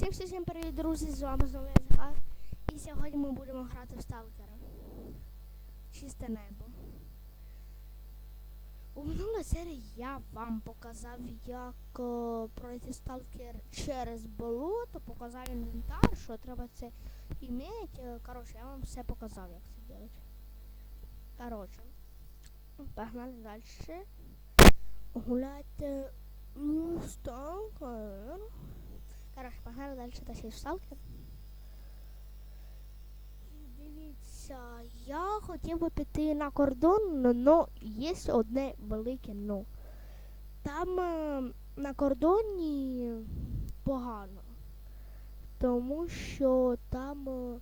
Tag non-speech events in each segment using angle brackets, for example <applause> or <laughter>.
Всім всім привіт, друзі! З вами знову я Захар. І сьогодні ми будемо грати в сталкера. Чисте небо. У минулій серії я вам показав, як о, пройти сталкер через болото, показав інвентар, що треба це іметь. Коротше, я вам все показав, як це робити. Коротше, погнали далі. Гуляйте у сталкер. Коротше, погнали далі та в сталкер. Дивіться, я хотів би піти на кордон, але є одне велике но. Там е, на кордоні погано, тому що там е,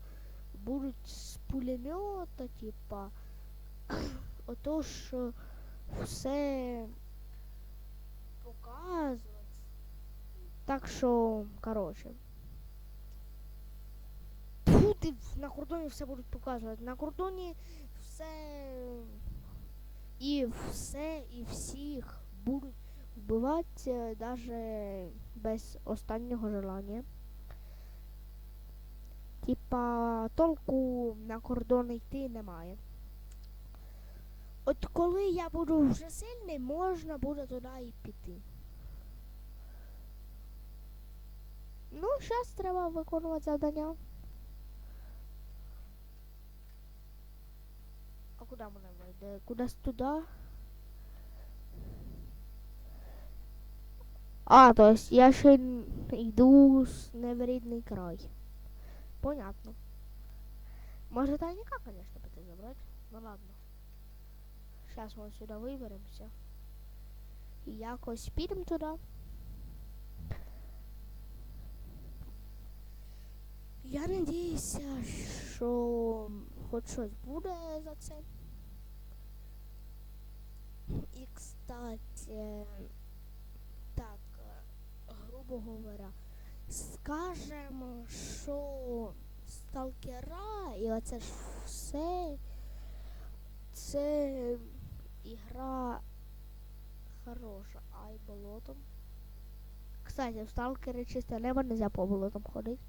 будуть з пулемета, типа, <coughs> отож е, все показувати. Так що, коротше. Ти на кордоні все будуть показувати. На кордоні все і все, і всіх будуть вбивати навіть без останнього желання. Типа толку на кордон йти немає. От коли я буду вже сильний, можна буде туди і піти. Ну, зараз треба виконувати завдання. А куди мене вийде? Кудись туди? А, то есть я ще йду с- не край. Понятно. Може тайника, конечно, піти забрати. Ну ладно. Сейчас ми сюди виберемося. І якось підемо туди. Я надіюся, що хоч щось буде за це. І, кстати, так, грубо говоря, скажемо, що сталкера і оце ж все, це ігра хороша, ай болотом. Кстати, в сталкері чисте небо нельзя по болотам ходити.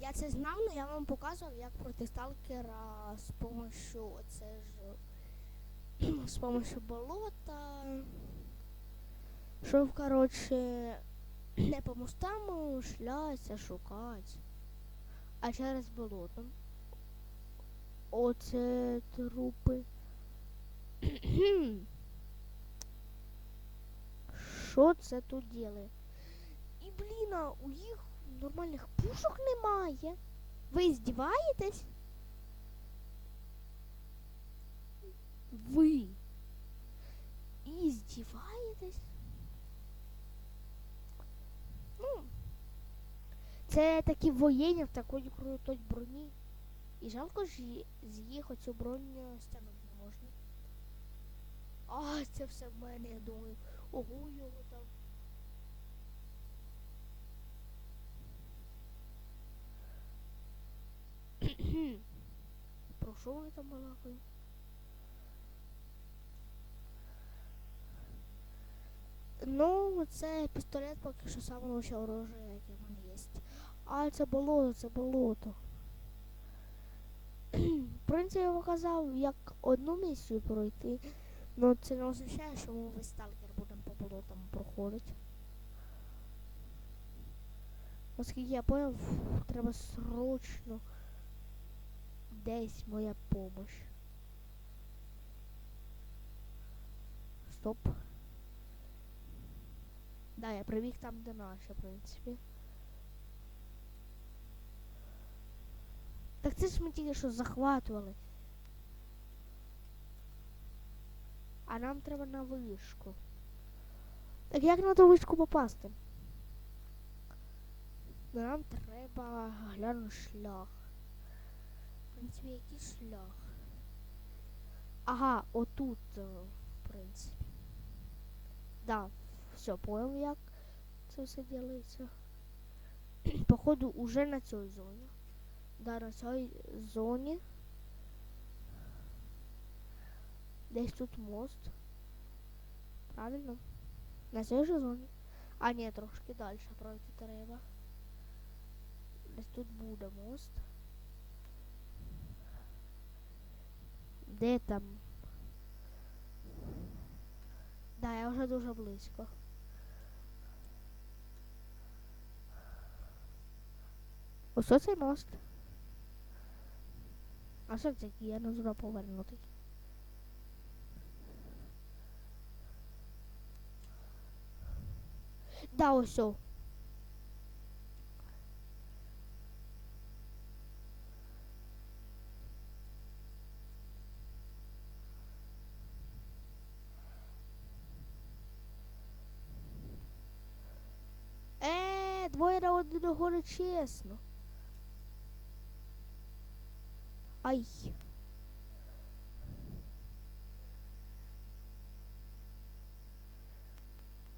Я це знав, але я вам показував, як проти сталкера з помощью це ж <clears throat> з помощью болота. Щоб, коротше, <clears throat> не по мостам шляться шукати, а через болото. Оце трупи. <clears throat> Що це тут діє? І блін, у їх нормальних пушок немає. Ви здіваєтесь? Ви і здіваєтесь? Ну, це такі воєнні в такої крутої броні. І жалко ж з оцю броню стягнути не можна. А, це все в мене, я думаю. Ого, його там. <coughs> Про що вони там балакають? Ну, це пістолет поки що саме лучше оружие, яке в мене є. А, це болото, це болото. <coughs> В принципі, я показав, як одну місію пройти. Ну це не означає, що ми весь сталкер будемо по болотам проходити. Оскільки я поняв, треба срочно десь моя помощь. Стоп. Да, я прибіг там, де наші, в принципі. Так ми тільки що захватували. А нам треба на вишку. Так як на ту вишку попасти? Нам треба глянути шлях. Принципі, який шлях? Ага, отут, е, в принципі. Да, все, понял, як це все ділиться. <clears throat> Походу, уже на цій зоні. Да, на цій зоні. Десь тут мост. Правильно? На цій же зоні. А ні, трошки далі пройти треба. десь тут буде мост. Де там? Да, я вже дуже близько. Ось оцей мост. А що це я не зможу повернути? Да, ось. о. двоє на одного не чесно. Ай.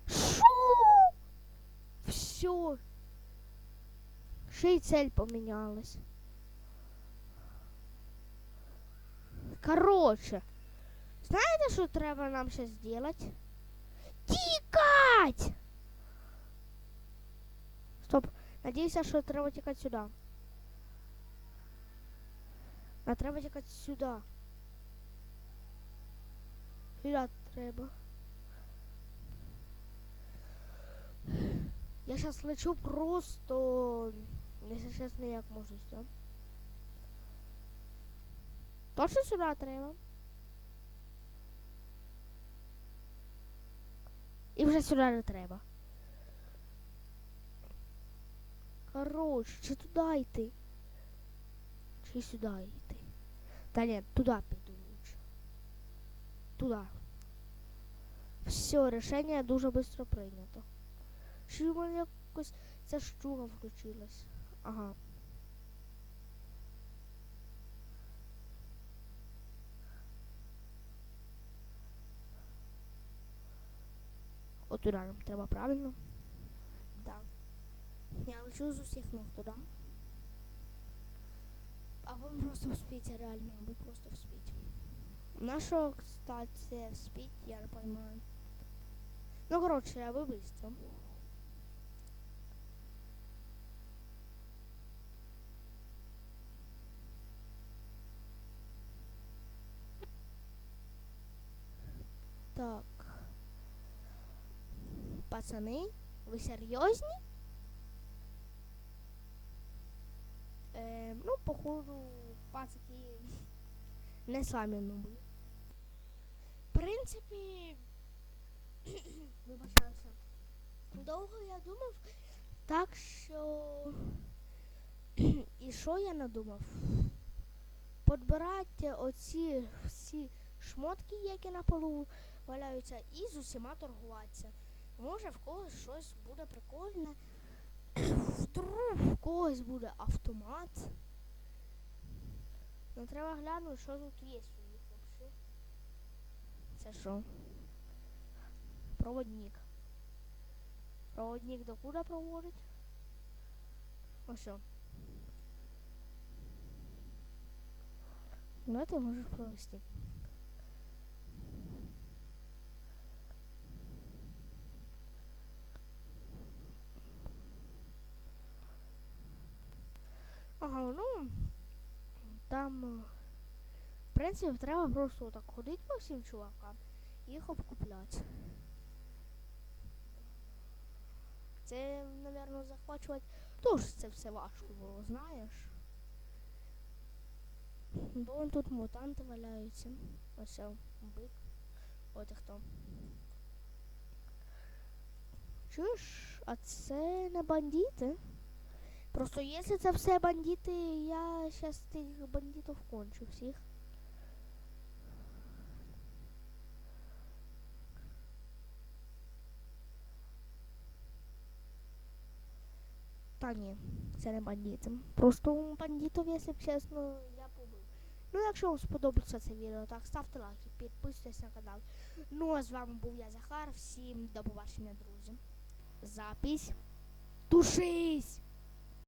Шо? Все. Ще й цель помінялась. Короче. Знаєте, що треба нам ще зробити? Тікать! Стоп. Надіюся, що треба тікати сюди. А треба тікати сюди. Сюди треба. Я зараз лечу просто. Якщо чесно, як можу все. Точно сюди треба. І вже сюди не треба. Короче, чи туди йти? Чи сюди йти? Та ні, туди піду лучше. Туди. Все, рішення дуже швидко прийнято. Чи в мене якось ця штука включилась? Ага. От нам треба правильно? Так. Я лечу з усіх ног туди. А ви просто вспієте, реально, ви просто вспієте. На що, кстати, вспіть, я не понимаю. Ну, короче, ви быстро. Так. Пацани, ви серйозні? Е, ну, походу, пацики <laughs> не самі нуби. В принципі, <coughs> вибачаюся. Довго я думав, так що. <coughs> І що я надумав? Подбирати оці всі шмотки, які на полу валяються, і з усіма торгуватися. Може в когось щось буде прикольне. Когось буде автомат. Ну треба глянути, що тут є у них взагалі. Це що? Проводник. Проводник до куди проводить? Ось. Ну, ти можеш провести. Ага, ну там, е, в принципі, треба просто так ходити по всім чувакам і їх обкупляти. Це, напевно, захвачувати теж це все важко було, знаєш. Бо вон тут мутанти валяються. Ось бик. От і хто. Чуєш, а це не бандити? Просто якщо це все бандити, я зараз тих бандитів кончу всіх. Та ні, це не бандити. Просто бандитів, якщо б чесно, я побив. Ну, якщо вам сподобається це відео, так ставте лайки, підписуйтесь на канал. Ну а з вами був я Захар. Всім до побачення, друзі. Запись. Тушись!